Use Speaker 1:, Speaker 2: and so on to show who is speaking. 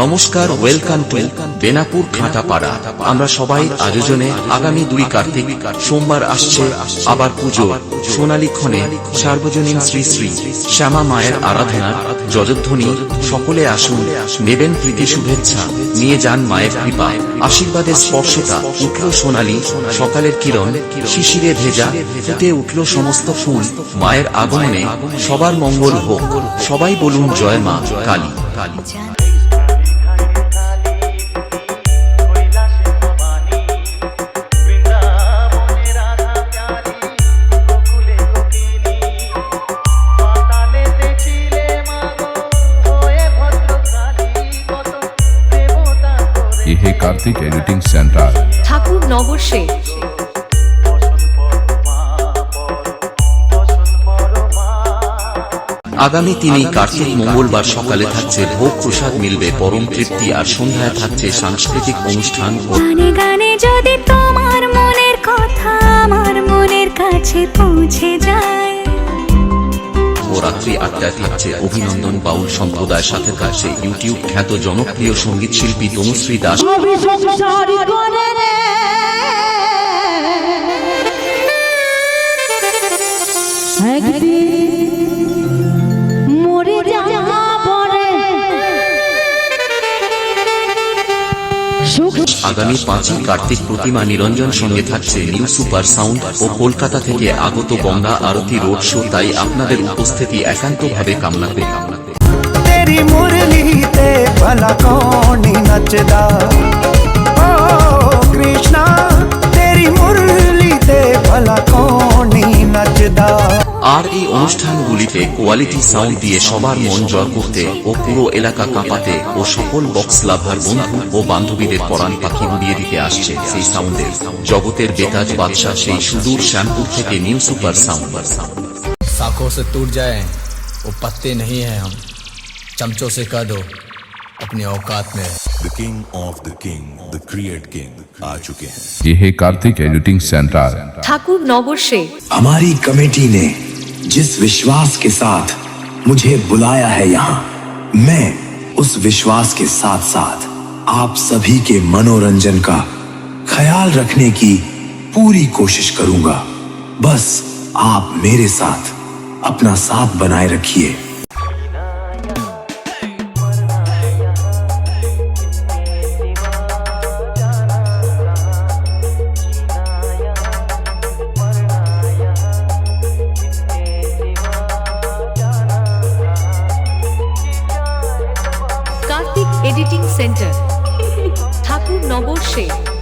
Speaker 1: নমস্কার welcome to Benapur খাটাপাড়া আমরা সবাই আয়োজনে আগামী দুই কার্তিক, সোমবার আসছে আবার পুজো। সোনালী ক্ষণে সার্বজনীন শ্রী শ্রী শ্যামা মায়ের আরাধনার যজধ্বনি, সকলে আসুন, নেবেন প্রীতি শুভেচ্ছা, নিয়ে যান মায়ের কৃপা আশীর্বাদের স্পর্শতা, উঠল সোনালী, সকালের কিরণ, শিশিরে ভেজা, ফুটে উঠল সমস্ত ফুল, মায়ের আগমনে সবার মঙ্গল হোক। সবাই বলুন জয় মা কালী কালী।
Speaker 2: হে কার্তিক এডিটিং সেন্টার।
Speaker 3: ঠাকুর নগর শেখ
Speaker 1: আগামী তিনি কার্তিক মঙ্গলবার সকালে থাকছে ভোগ প্রসাদ মিলবে পরম তৃপ্তি আর সন্ধ্যায় থাকছে সাংস্কৃতিক অনুষ্ঠান
Speaker 4: গানে গানে যদি তোমার মনের কথা আমার মনের কাছে পৌঁছে যায়
Speaker 1: রাত্রি আটটায় থাকছে অভিনন্দন বাউল সম্প্রদায়ের সাথে থাকছে ইউটিউব খ্যাত জনপ্রিয় সংগীত শিল্পী তনুশ্রী দাস আগামী পাঁচই কার্তিক প্রতিমা নিরঞ্জন সঙ্গে থাকছে নিউ সুপার সাউন্ড ও কলকাতা থেকে আগত গঙ্গা আরতি রোড শো। তাই আপনাদের উপস্থিতি একান্তভাবে কামনা
Speaker 5: পেয়ে কামনা পেয়ে
Speaker 1: আর এই অনুষ্ঠানগুলিতে কোয়ালিটি সাউন্ড দিয়ে সবার মন জয় করতে ও পুরো এলাকা কাঁপাতে ও সকল বক্স লাভার বন্ধু ও বান্ধবীদের পরাণ পাখি উড়িয়ে দিতে আসছে সেই সাউন্ডের জগতের বেতাজ বাদশাহ সেই সুদূর শ্যামপুর থেকে নিউ সুপার সাউন্ড
Speaker 6: शाखों से टूट जाए वो पत्ते नहीं हैं हम चमचों से कह दो अपनी औकात में है
Speaker 7: The king of the king, the create king आ चुके हैं
Speaker 2: ये है कार्तिक एडिटिंग सेंटर
Speaker 3: ঠাকুর নগর শেখ
Speaker 8: हमारी कमेटी ने जिस विश्वास के साथ मुझे बुलाया है यहाँ, मैं उस विश्वास के साथ साथ आप सभी के मनोरंजन का ख्याल रखने की पूरी कोशिश करूँगा। बस आप मेरे साथ अपना साथ बनाए रखिए।
Speaker 3: Editing centre. ঠাকুর নগর শেখ।